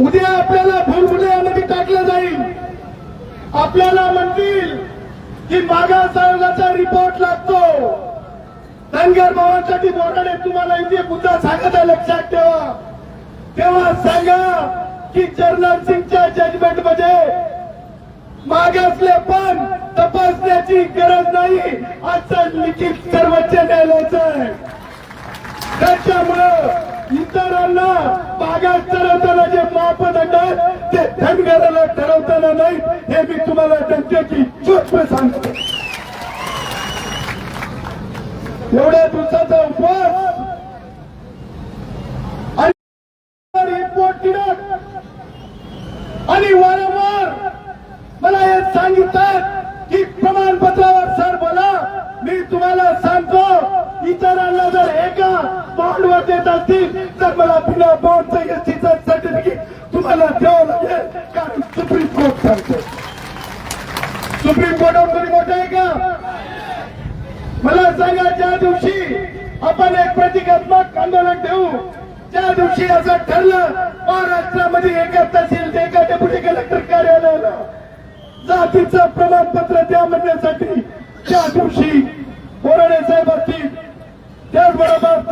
उद्या आपल्याला भूलभुलयामध्ये टाकलं जाईल. आपल्याला म्हणतील की मागास आयोगाचा रिपोर्ट लागतो. धनगर भावांसाठी बोराडे तुम्हाला इथे मुद्दा सांगत आहे लक्षात ठेवा. तेव्हा सांगा की जर्नल सिंगच्या जजमेंटमध्ये मागासले पण तपासण्याची गरज नाही असं लिखित सर्वोच्च न्यायालयाचं आहे. त्याच्यामुळं इतरांना बागात चढवताना जे मापदंड आहेत ते धनगराला ठरवताना नाही हे मी तुम्हाला डंक्याची चूक सांगतो. एवढ्या दिवसाचा उपवास आणि रिपोर्ट दिलं आणि वारंवार मला हे सांगितलं की प्रमाणपत्रावर सर बोला मी तुम्हाला सांगतो इतरांना जर एका बॉन्डवर देत असतील तर मला बिना बॉन्डचं एसटीचं सर्टिफिकेट तुम्हाला द्यावं लागेल कारण सुप्रीम कोर्ट सांगते सुप्रीम कोर्टावर कोणी मोठं आहे का मला सांगा ज्या दिवशी आपण एक प्रतिकात्मक आंदोलन ठेवू त्या दिवशी असं ठरलं महाराष्ट्रामध्ये एका तहसील एका डेप्युटी कलेक्टर कार्यालयाला जातीचं प्रमाणपत्र द्या म्हणण्यासाठी त्या दिवशी बोराडे साहेब असतील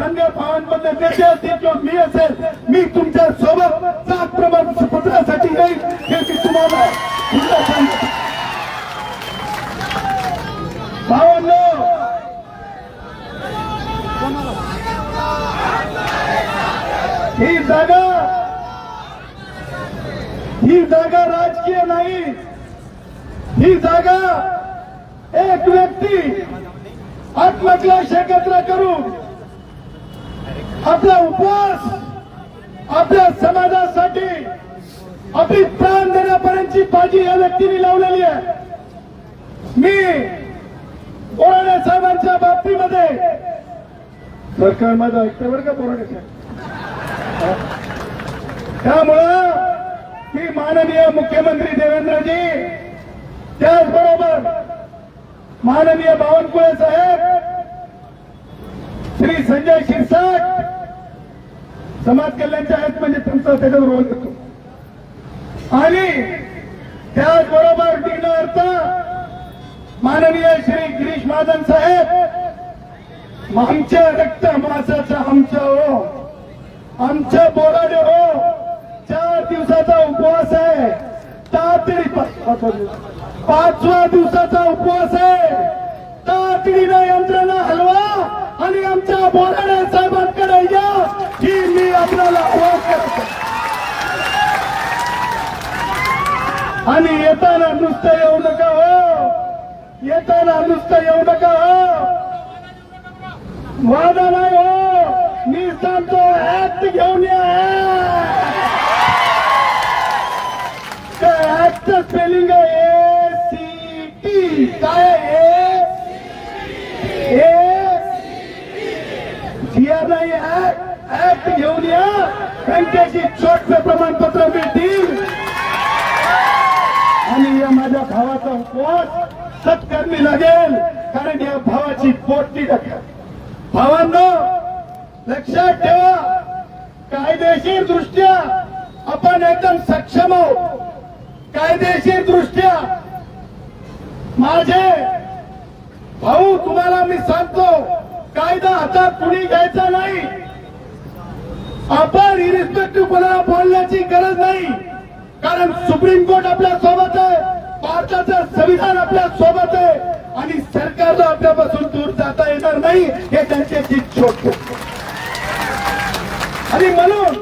त्याचबरोबर धनगर भावांमधले नेते असतील किंवा मी असेल मी तुमच्यासोबत जात प्रमाणपत्रासाठी येईल हे मी तुम्हाला भावांनो ही जागा ही जागा राजकीय नाही. ही जागा एक व्यक्ती आत्मक्लेश एकत्र करून आपला उपवास आपल्या समाजासाठी आपली प्राण देण्यापर्यंतची बाजी या व्यक्तीने लावलेली आहे. मी बोराडे साहेबांच्या बाबतीमध्ये सरकार माझं ऐकतं बरं का बोराडे साहेब त्यामुळं मी माननीय मुख्यमंत्री देवेंद्रजी त्याचबरोबर माननीय बावनकुळे साहेब श्री संजय शिरसाट समाज कल्याणचे आहेत म्हणजे तुमचा त्याच्यावर रोल येतो आणि त्याचबरोबर डिग्न अर्थ माननीय श्री गिरीश महाजन साहेब आमच्या रक्त मासाचं आमच्या हो आमच्या बोराडे हो चार दिवसाचा उपवास आहे. तातडी पाचवा पाचवा दिवसाचा उपवास आहे. तातडीनं यंत्रणा हलवा आणि आमच्या बोराडे साहेबांकडे या. की मी आपल्याला आणि येताना नुसतं येऊ नका हो? येताना नुसतं येऊ नका हो? वादा नाही हो. मी सांगतो ऍक्ट घेऊन या. Act spelling A C T काय ए नाही ऍक्ट ऍक्ट घेऊन या. त्यांच्याशी छोटसे प्रमाणपत्र मिळतील. आणि या माझ्या भावाचा उपवास सत्कर्मी लागेल. कारण या भावाची पोटती टाका भावांनो लक्षात ठेवा. कायदेशीर दृष्ट्या आपण एकदम सक्षम आहोत. कायदेशीर दृष्ट्या माझे भाऊ तुम्हाला मी सांगतो कायदा हातात कुणी घ्यायचा नाही. आपण इरिस्पेक्टिव्ह कोणाला बोलण्याची गरज नाही. कारण सुप्रीम कोर्ट आपल्यासोबत आहे. भारताचं संविधान आपल्यासोबत आहे. आणि सरकारला आपल्यापासून दूर जाता येणार नाही हे त्यांच्याची छोट आणि म्हणून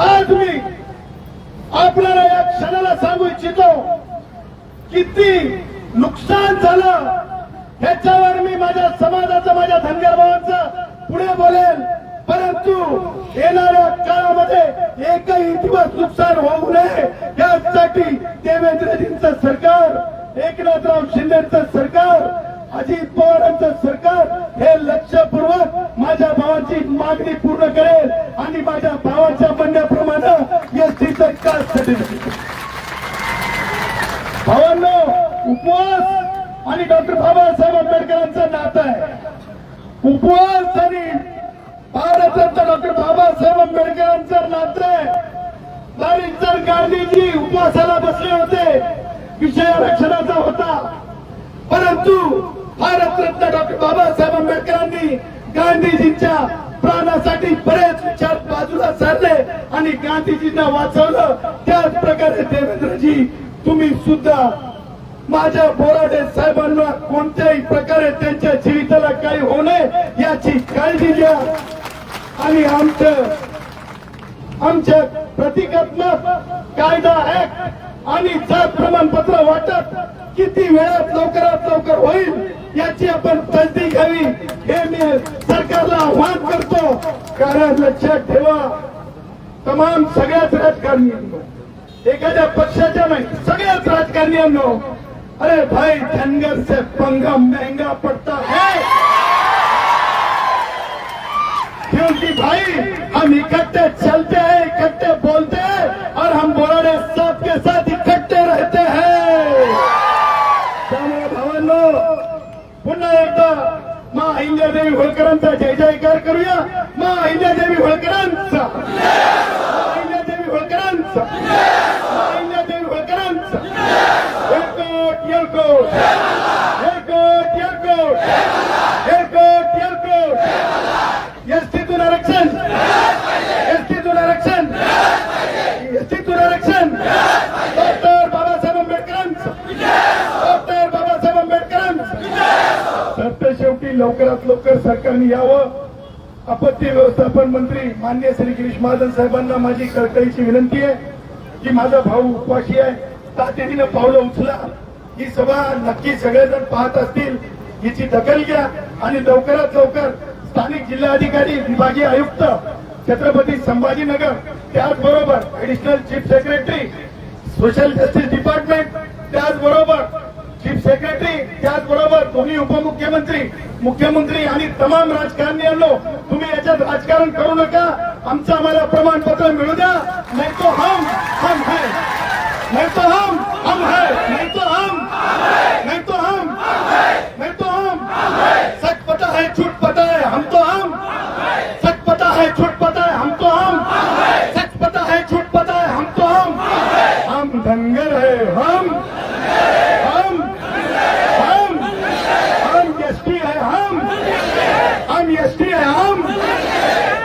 आज मी आपल्याला या क्षणाला सांगू इच्छितो किती नुकसान झालं ह्याच्यावर मी माझ्या समाजाचं माझ्या धनगर भावांचं पुढे बोलेल परंतु येणाऱ्या काळामध्ये एकही दिवस नुकसान होऊ नये. यासाठी देवेंद्रजींचं सरकार एकनाथराव शिंदेचं सरकार अजित पवारांचं सरकार हे लक्षपूर्वक माझ्या भावाची मागणी पूर्ण करेल आणि माझ्या भावाच्या म्हणण्याप्रमाणे एसटीचं कास्ट सर्टिफिकेट भावांना उपवास आणि डॉक्टर बाबासाहेब आंबेडकरांचं नातं आहे. उपवास आणि भारतरत्न डॉक्टर बाबासाहेब आंबेडकरांचं नातं आहे. बारीक जर गांधीजी उपवासाला बसले होते विषय आरक्षणाचा होता. परंतु भारतरत्न डॉक्टर बाबासाहेब आंबेडकरांनी गांधीजींच्या प्राणासाठी बरेच विचार बाजूला सारले आणि गांधीजींना वाचवलं. त्याच प्रकारे देवेंद्रजी तुम्ही सुद्धा माझ्या बोराडे साहेबांना कोणत्याही प्रकारे त्यांच्या जीवितला काही होऊ नये याची काळजी घ्या. आणि आमचं आमच्या प्रतिकात्मक कायदा ऍक्ट आणि जात प्रमाणपत्र वाटप किती वेळात लवकरात लवकर होईल याची आपण तसदी घ्यावी हे मी सरकारला आव्हान करतो. कारण लक्षात ठेवा तमाम सगळ्याच राजकारण्यांनो एखाद्या पक्षाच्या नाही सगळ्याच राजकारण्यांनो अरे भाई धनगर से पंगा महंगा पड़ता है. क्योंकि भाई हम इकट्ठे चलते हैं इकट्ठे बोलते हैं और हम बोराडे सबके साथ इकट्ठे रहते हैं। त्यामुळे भावांनो पुन्हा एकदा मा अहिल्यादेवी होळकरांचा जय जयकार करूया मा अहिल्यादेवी होळकरांचा मा अहिल्यादेवी होळकरांचा एक कोट एक कोट। एक कोट एक कोट येळकोट एसटीतून आरक्षण एसटीतून आरक्षण एसटीतून आरक्षण डॉक्टर बाबासाहेब आंबेडकरांचं डॉक्टर बाबासाहेब आंबेडकरांचं तर ते शेवटी लवकरात लवकर सरकारने यावं. आपत्ती व्यवस्थापन मंत्री मान्य श्री गिरीश महाजन साहेबांना माझी कळकळीची विनंती आहे की माझा भाऊ उपाशी आहे. तातडीनं पावलं उचला. ही सभा नक्की सगळेजण पाहत असतील. हिची दखल घ्या आणि लवकरात लवकर स्थानिक जिल्हाधिकारी विभागीय आयुक्त छत्रपती संभाजीनगर त्याचबरोबर additional chief secretary social justice department त्याचबरोबर चीफ सेक्रेटरी त्याचबरोबर तुम्ही उपमुख्यमंत्री मुख्यमंत्री आणि तमाम राजकारण्यांनो तुम्ही याच्यात राजकारण करू नका. आमचं आम्हाला प्रमाणपत्र मिळू द्या. नाही तो हम हम है नहीं तो हम हम है नहीं तो हम नहीं तो हम नहीं तो हम सच पता है झूठ पता है हम तो हम सच पता है झूठ पता है हम तो हम सच पता है झूठ पता है हम तो हम हम धनगर है हम हम हम हम एसटी है हम हम एसटी है हम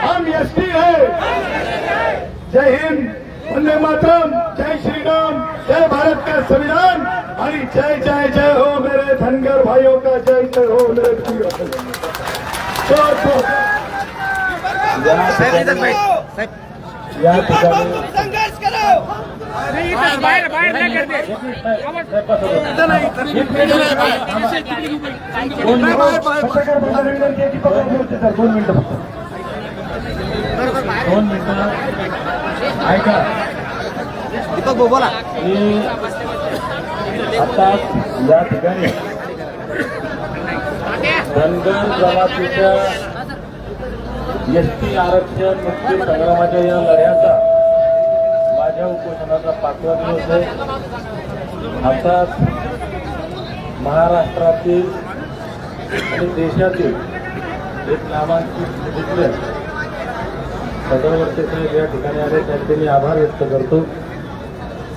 हम एसटी है जय हिंद वंदे मातरम जय श्री राम जय भारत का संविधान आणि जय जय जय हो मेरे धनगर भाइयों का जय जय हो मेरे वीरों का जय। बहुत बहुत या दोन मिनिटं दोन मिनिटं फक्त दोन मिनिटं ऐका दीपक भाऊ बोला. आता या ठिकाणी धनगर जमातीच्या एस टी आरक्षण मुक्ती संग्रामाच्या या लढ्याचा माझ्या उपोषणाचा पाचवा दिवस आहे. आता महाराष्ट्रातील आणि देशातील एक नामांकित जिल्हे सदावर्ते साहेब या ठिकाणी आले. त्यांचे मी आभार व्यक्त करतो.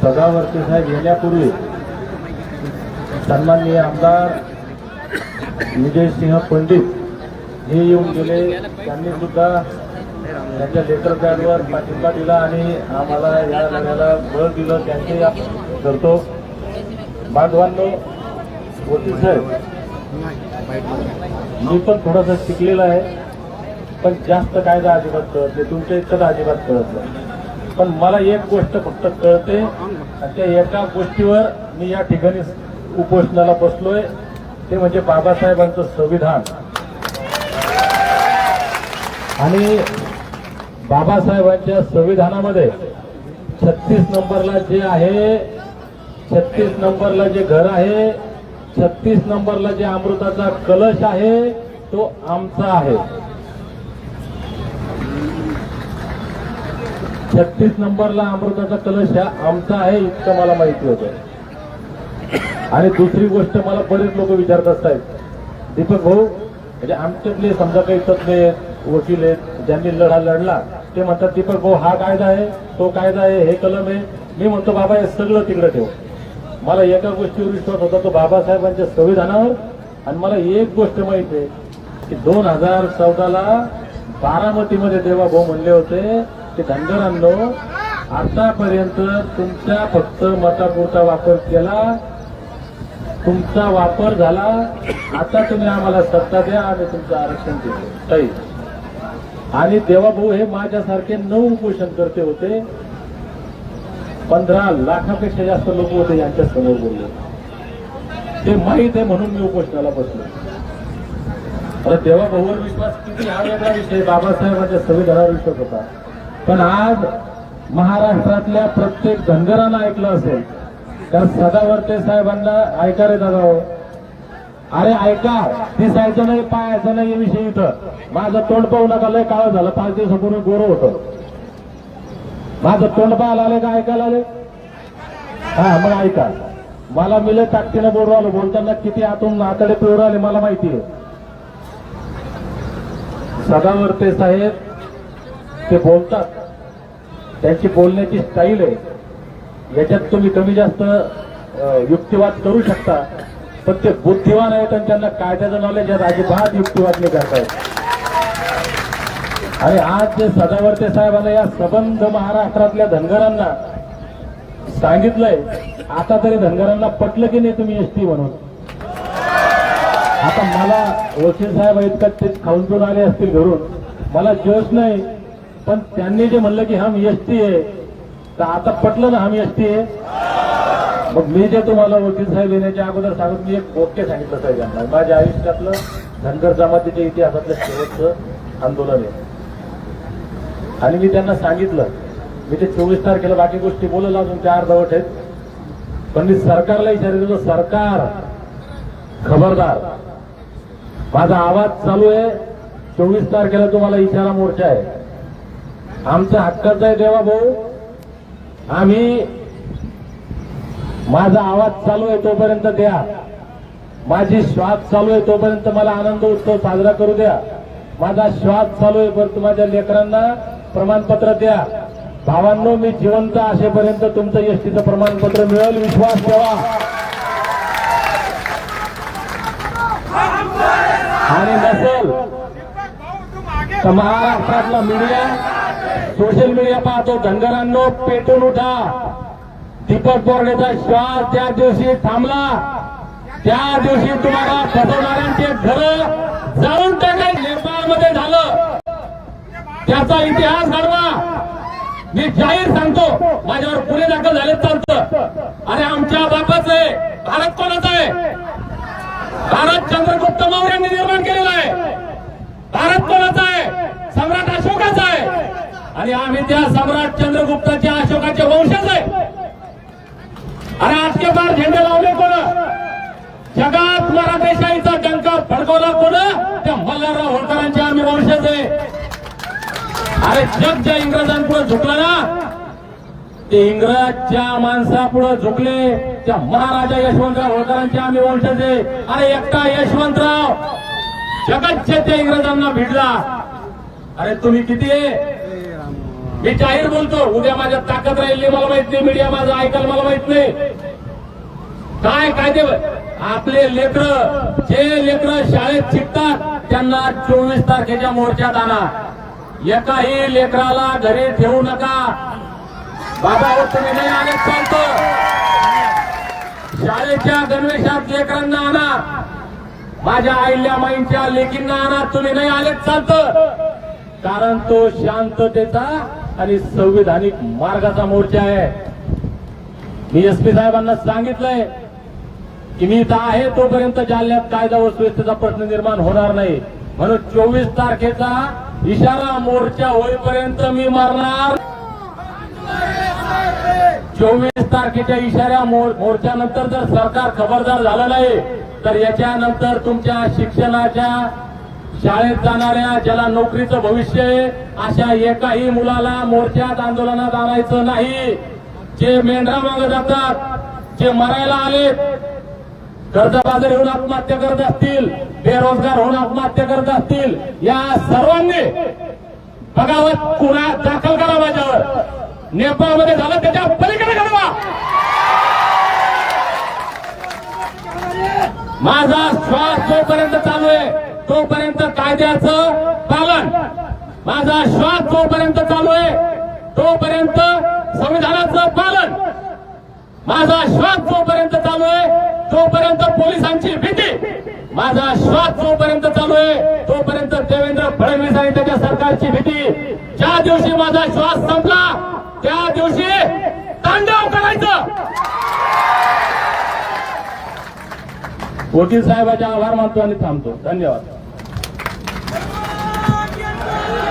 सदावर्ते साहेब येण्यापूर्वी सन्माननीय आमदार विजयसिंह पंडित हे येऊन गेले. त्यांनी सुद्धा त्यांच्या लेटर पॅडवर पाठिंबा दिला आणि आम्हाला या लढ्याला बळ दिलं. त्यांचे आपण करतो. बांधवांनो वकील साहेब मी पण थोडासा शिकलेला आहे पण जास्त कायदा अजिबात कळत नाही. तुमच्या इतकं तर अजिबात कळत नाही. पण मला एक गोष्ट फक्त कळते आणि त्या एका गोष्टीवर मी या ठिकाणी उपोषणाला बसलोय. ते म्हणजे बाबासाहेबांचं संविधान. आणि बाबासाहेबांच्या संविधानामध्ये छत्तीस नंबरला जे आहे छत्तीस नंबरला जे घर आहे छत्तीस नंबरला जे अमृताचा कलश आहे तो आमचा आहे. छत्तीस नंबरला अमृताचा कलश हा आमचा आहे इतकं मला माहिती होतं. आणि दुसरी गोष्ट मला बरेच लोक विचारत असतात दीपक भाऊ म्हणजे आमच्यातले समजा काही तज्ञ आहेत वकील आहेत ज्यांनी लढा लढला ते म्हणतात दीपक भाऊ हा कायदा आहे तो कायदा आहे हे कलम आहे. मी म्हणतो बाबा हे सगळं तिकडे ठेव. मला एका गोष्टीवर विश्वास होता तो बाबासाहेबांच्या संविधानावर. आणि मला एक गोष्ट माहीत आहे की दोन हजार चौदाला बारामतीमध्ये देवा भाऊ म्हणले होते की धनगरांनो आतापर्यंत तुमच्या फक्त मतापुरता वापर केला तुमचा वापर झाला आता तुम्ही आम्हाला सत्ता द्या आम्ही तुमचं आरक्षण देतो काही आणि देवाभाऊ हे माझ्यासारखे नऊ उपोषण करते होते. पंधरा लाखापेक्षा जास्त लोक होते यांच्या समोर बोलले. ते माहीत आहे म्हणून मी उपोषणाला बसलो. अरे देवाभाऊवर विश्वास किती हा वेगळा विषय. बाबासाहेबांच्या संविधानावर विश्वास होता. पण आज महाराष्ट्रातल्या प्रत्येक धनगरानं ऐकलं असेल तर सदावर्ते साहेबांना ऐका रे दादा हो. अरे ऐका दिसायचं नाही पाहायचं नाही विषयी विषय इथं. माझं तोंड पाहू नका लय काळ झालं. पाच दिवसापूर्वी गोरं होतं. माझं तोंड पाहायला आले का ऐकायला आले? हा मग ऐका. मला मिले ताकदीनं बोलू आलो बोलताना किती आतून आतडे पिवर आले मला माहिती आहे. सदावर्ते साहेब ते बोलतात. त्यांची बोलण्याची स्टाईल आहे. याच्यात तुम्ही कमी जास्त युक्तिवाद करू शकता पण ते बुद्धिवान आहेत आणि त्यांना कायद्याचं नॉलेज आहे अजिबात युक्तिवाद नाही करतायत आणि आज जे सदावर्ते साहेबांना या सबंध महाराष्ट्रातल्या धनगरांना सांगितलंय आता तरी धनगरांना पटलं की नाही तुम्ही एसटी म्हणून? आता मला वकील साहेब इतकं ते खाऊन पिऊन आले असतील घरून. मला जोश नाही पण त्यांनी जे म्हणलं की हम एसटी आहे तर आता पटलं ना आम्ही एसटी मग मी जे तुम्हाला वकील साहेब येण्याच्या अगोदर सांगत मी एक वाक्य सांगितलं साहेबांना. माझ्या आयुष्यातलं धनगर जमातीच्या इतिहासातलं शेवटचं आंदोलन आहे. आणि मी त्यांना सांगितलं मी ते चोवीस तारखेला बाकी गोष्टी बोलला अजून त्या अर्धवट आहेत. पण मी सरकारला विचारित देतो सरकार खबरदार. माझा आवाज चालू आहे चोवीस तारखेला तुम्हाला इशारा मोर्चा आहे. आमचा हक्काचा आहे देवा भाऊ. आम्ही माझा आवाज चालू आहे तोपर्यंत द्या. माझी श्वास चालू आहे तोपर्यंत मला आनंद उत्सव साजरा करू द्या. माझा श्वास चालू आहे परंतु माझ्या लेकरांना प्रमाणपत्र द्या. भावांनो मी जिवंत असेपर्यंत तुमचं एसटीचं प्रमाणपत्र मिळेल. विश्वास ठेवा. आणि नसेल तर महाराष्ट्रातला मीडिया सोशल मीडिया पाहतो धनगरांनो पेटून उठा. दीपक बोर्डेचा श्वास त्या दिवशी थांबला. त्या दिवशी तुम्हाला फसवणाऱ्यांचे घर जाऊन टाकाय नेपाळमध्ये झालं. त्याचा इतिहास घडवा. मी जाहीर सांगतो माझ्यावर गुन्हे दाखल झाले चालतं अरे आमच्या बापाच आहे भारत कोणाचा आहे? भारत चंद्रगुप्त मौर्यांनी निर्माण केलेला आहे. भारत कोणाचा आहे? सम्राट अशोकाचा आहे. आणि आम्ही त्या सम्राट चंद्रगुप्ताच्या अशोकाचे वंशज आहे. आणि आजके बार झेंडे लावले कोण? जगात मराठेशाहीचा डंका फडकवला कोण? त्या मल्हारराव होळकरांचे आम्ही वंशज आहे. अरे जग ज्या इंग्रजांपुढे झुकलं ना ते इंग्रजच्या माणसापुढे झुकले त्या महाराजा यशवंतराव होळकरांचे आम्ही वंशज आहे. अरे एकटा यशवंतराव जगातच्या त्या इंग्रजांना भिडला अरे तुम्ही किती आहे? मी जाहीर बोलतो उद्या माझ्या ताकद राहिली मला माहीत नाही मीडिया माझं ऐकायला मला माहीत नाही. काय कायदे आपले लेकर जे लेकर शाळेत शिकतात त्यांना चोवीस तारखेच्या मोर्चात आणा एकाही लेकराला घरी ठेवू नका. बाबा हो, तुम्ही नाही आले चालतं. शाळेच्या गणवेशात लेकरांना आणा. माझ्या आईल्या माईंच्या लेकींना आणा. तुम्ही नाही आलेच चालतं. कारण तो शांततेचा आणि संविधानिक मार्गाचा मोर्चा आहे. मी एस पी साहेबांना सांगितलंय की मी इथं आहे तोपर्यंत जालन्यात कायदा व सुव्यवस्थेचा प्रश्न निर्माण होणार नाही. म्हणून चोवीस तारखेचा इशारा मोर्चा होईपर्यंत मी मारणार. चोवीस तारखेच्या इशाऱ्या मोर्चानंतर जर सरकार खबरदार झालं नाही तर याच्यानंतर तुमच्या शिक्षणाच्या शाळेत जाणाऱ्या ज्याला नोकरीचं भविष्य आहे अशा एकाही मुलाला मोर्चात आंदोलनात आणायचं नाही. जे मेंढरा मागे जातात जे मरायला आलेत कर्जबाजार होऊन आत्महत्या करत असतील बेरोजगार होऊन आत्महत्या करत असतील या सर्वांनी बघावत गुन्हा दाखल करा माझ्यावर. नेपाळमध्ये झालं त्याच्या पलीकडे घडवा. माझा श्वास जोपर्यंत माझा श्वास जोपर्यंत चालू आहे तोपर्यंत संविधानाचं पालन. माझा श्वास जोपर्यंत चालू आहे तोपर्यंत पोलिसांची भीती. माझा श्वास जोपर्यंत चालू आहे तोपर्यंत देवेंद्र फडणवीस आणि त्याच्या सरकारची भीती. ज्या दिवशी माझा श्वास संपला त्या दिवशी तांडव करायचं. वकील साहेबाचे आभार मानतो आणि थांबतो. धन्यवाद.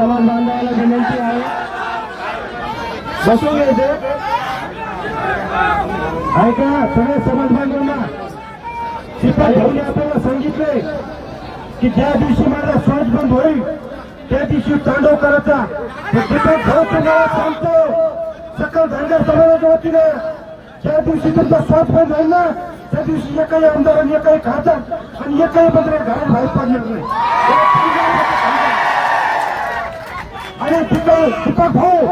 समाज बांधवाला विनंती आहे. बसून घ्यायचे ऐका सगळे समाज बांधवांना. शिपाई भाऊने आपल्याला सांगितले की ज्या दिवशी माझा श्वास बंद होईल त्या दिवशी तांडव करायचा दीपक भाऊ तुम्हाला सांगतो सकल धनगर समाजाच्या वतीने ज्या दिवशी तुमचा श्वास बंद होईल ना त्या दिवशी एकही आमदार आणि एकही खासदार आणि एकही मंत्री घरात बाहेर पडणार नाही. आणि दीपक दीपक भाऊ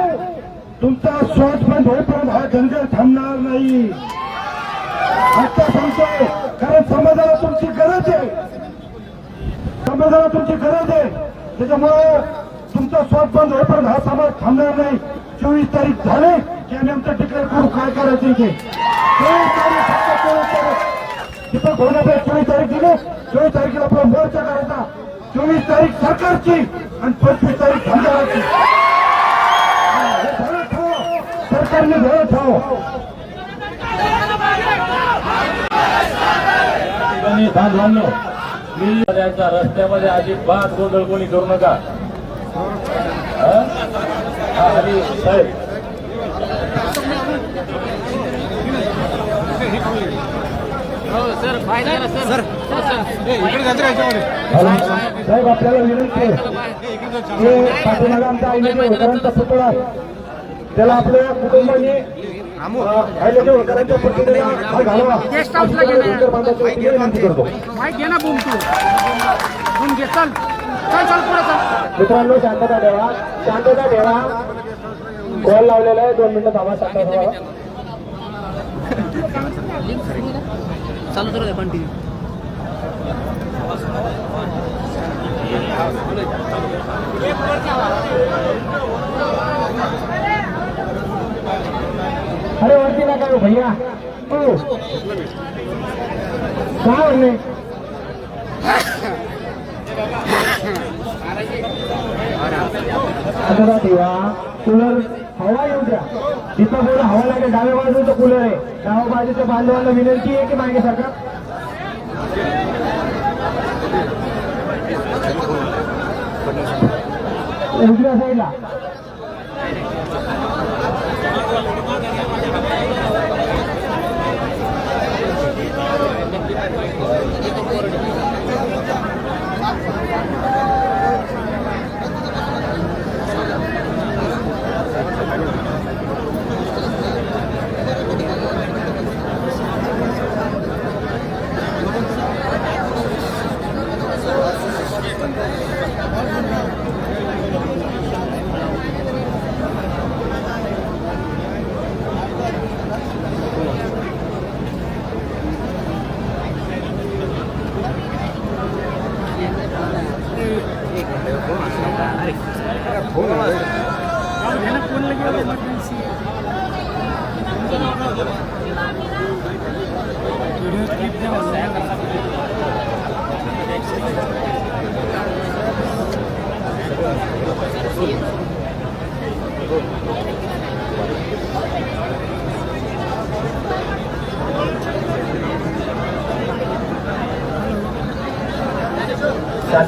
तुमचा श्वास बंद होईपर्यंत हा जंगल थांबणार नाही. आता सांगतोय कारण समाजाला तुमची गरज आहे. समाजाला तुमची गरज आहे. त्याच्यामुळे तुमचा श्वास बंद होईपर्यंत हा समाज थांबणार नाही चोवीस तारीख झाले की आम्ही आमचं डिक्लेअर करू काय करायचं इथे? चोवीस तारीख चोवीस तारीख. दीपक चोवीस तारीख दिली चोवीस तारखेला आपला मोर्चा करायचा चोवीस तारीख सरकारची आणि पंचवीस तारीख धंद्याची सरकारने धोरण ठेवा बांधवांनो मी त्यांचा रस्त्यामध्ये अजिबात गोंधळ कोणी करू नका. साहेब सर इकडे जाते याच्यामध्ये साहेब आपल्याला विनंती आहे. पाठीमागे आईने होळकरांचा पुतळा आहे. त्याला आपल्या कुटुंबाने गेस्ट हाऊसला मित्रांनो शांतता ठेवा. शांतता ठेवा. कॉल लावलेला आहे दोन मिनिटं थांबा शांतता चालू तर कंटिन्यू अरे वरती नका हो भैया. हो. काय म्हणले आता ठेवा कूलर हवा येऊ द्या. तिथं पूर्ण हवा लागेल. डाव्या बाजूचं कूलर आहे. डाव्या बाजूच्या बांधवांना विनंती आहे की मागे सरकार उजव्या साईडला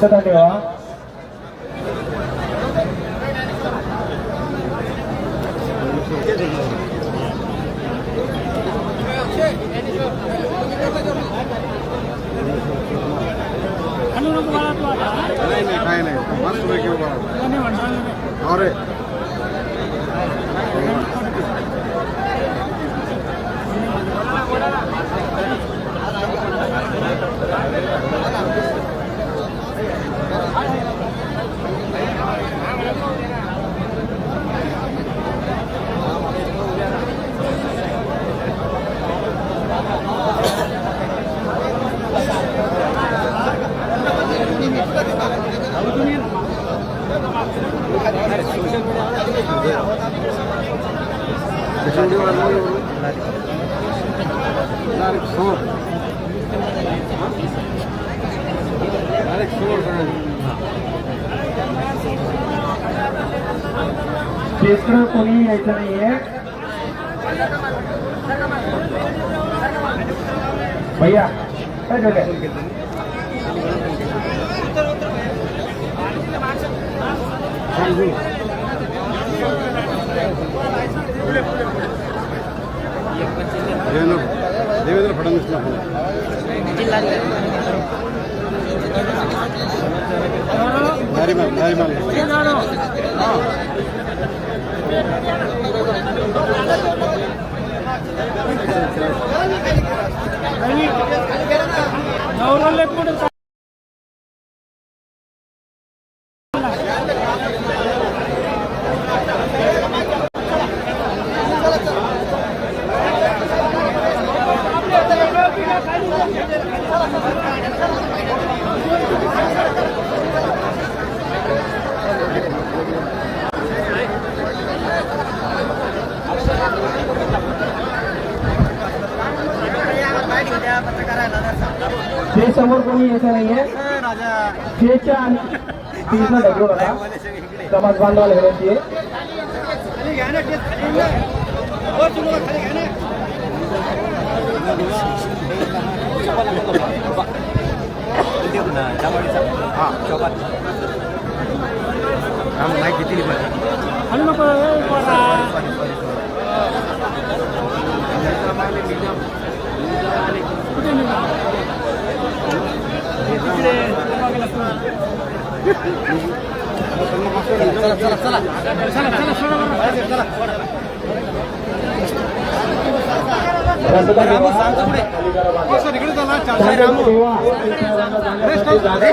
शांतता ठेवा नाही नाही काय नाही मस्त पैकी उभा अरे कशी उडी मारली डायरेक्ट कोणी यायचं नाहीये. भैया काय झालं देवेंद्र देवेंद्र फडणवीसला फोन दारी माल दारी माल नवरा पुढे ते समोर कोणी यायचं नाहीये शेच्या आणि तीसला समाज बांधवाला विनंती आहे. माहिती दिली पाहिजे रामू सांगतो पुढे कुठे सर इकडे चला चार शांतता